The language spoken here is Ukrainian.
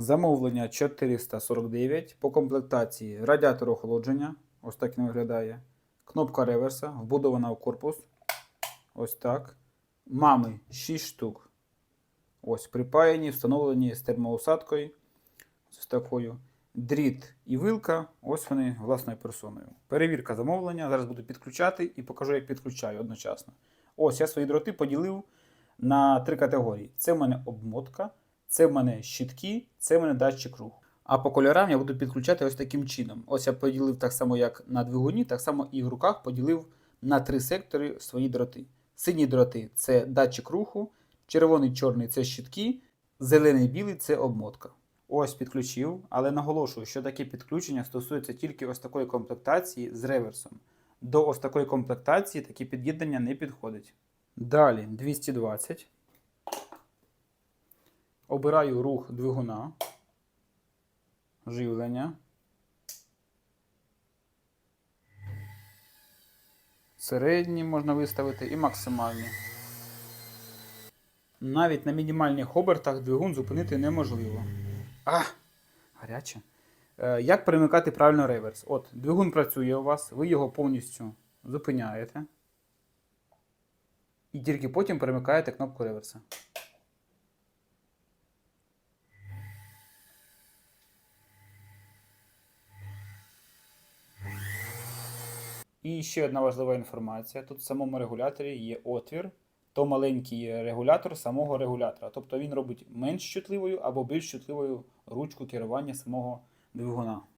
Замовлення 449 по комплектації радіатор охолодження. Ось так він виглядає. Кнопка реверса, вбудована в корпус. Ось так. Мами 6 штук. Ось припаяні, встановлені з термоусадкою. Ось такою. Дріт і вилка. Ось вони власною персоною. Перевірка замовлення. Зараз буду підключати і покажу, як підключаю одночасно. Ось я свої дроти поділив на три категорії. Це в мене обмотка, це в мене щитки, це в мене датчик руху. А по кольорам я буду підключати ось таким чином. Ось я поділив так само, як на двигуні, так само і в руках поділив на три сектори свої дроти. Сині дроти це датчик руху, червоний чорний це щитки, зелений білий це обмотка. Ось підключив, але наголошую, що таке підключення стосується тільки ось такої комплектації з реверсом. До ось такої комплектації такі під'єднання не підходить. Далі 220. Обираю рух двигуна, живлення. Середні можна виставити і максимальні. Навіть на мінімальних обертах двигун зупинити неможливо. А! Гаряче. Е, Як перемикати правильно реверс? От, двигун працює у вас, ви його повністю зупиняєте. І тільки потім перемикаєте кнопку реверса. І ще одна важлива інформація. Тут в самому регуляторі є отвір, то маленький регулятор самого регулятора. Тобто він робить менш чутливою або більш чутливою ручку керування самого двигуна.